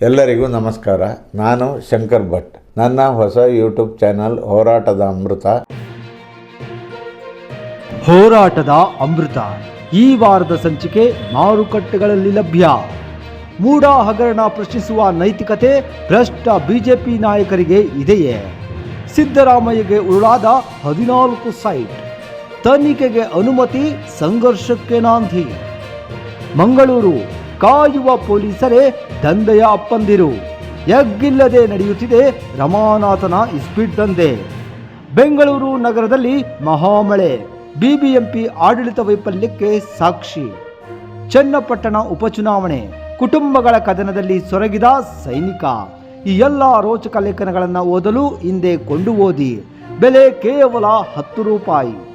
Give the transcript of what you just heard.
ಎಲ್ಲರಿಗೂ ನಮಸ್ಕಾರ. ನಾನು ಶಂಕರ್ ಭಟ್. ನನ್ನ ಹೊಸ ಯೂಟ್ಯೂಬ್ ಚಾನಲ್ ಹೋರಾಟದ ಅಮೃತ. ಹೋರಾಟದ ಅಮೃತ. ಈ ವಾರದ ಸಂಚಿಕೆ ಮಾರುಕಟ್ಟೆಗಳಲ್ಲಿ ಲಭ್ಯ. ಮೂಡ ಹಗರಣ ಪ್ರಶ್ನಿಸುವ ನೈತಿಕತೆ ಭ್ರಷ್ಟ ಬಿಜೆಪಿ ನಾಯಕರಿಗೆ ಇದೆಯೇ? ಸಿದ್ದರಾಮಯ್ಯಗೆ ಉರುಳಾದ ಹದಿನಾಲ್ಕು ಸೈಟ್. ತನಿಖೆಗೆ ಅನುಮತಿ ಸಂಘರ್ಷಕ್ಕೆ ನಾಂದಿ. ಮಂಗಳೂರು ಕಾಯುವ ಪೊಲೀಸರೇ, ದಂಧೆಯ ಅಪ್ಪಂದಿರು. ಎಗ್ಗಿಲ್ಲದೆ ನಡೆಯುತ್ತಿದೆ ರಮಾನಾಥನ ಇಸ್ಪೀಟ್ ದಂಧೆ. ಬೆಂಗಳೂರು ನಗರದಲ್ಲಿ ಮಹಾಮಳೆ. ಬಿಬಿಎಂಪಿ ಆಡಳಿತ ವೈಫಲ್ಯಕ್ಕೆ ಸಾಕ್ಷಿ. ಚನ್ನಪಟ್ಟಣ ಉಪಚುನಾವಣೆ. ಕುಟುಂಬಗಳ ಕದನದಲ್ಲಿ ಸೊರಗಿದ ಸೈನಿಕ. ಈ ಎಲ್ಲ ರೋಚಕ ಲೇಖನಗಳನ್ನು ಓದಲು ಹಿಂದೆ ಕೊಂಡು ಓದಿ. ಬೆಲೆ ಕೇವಲ ಹತ್ತು ರೂಪಾಯಿ.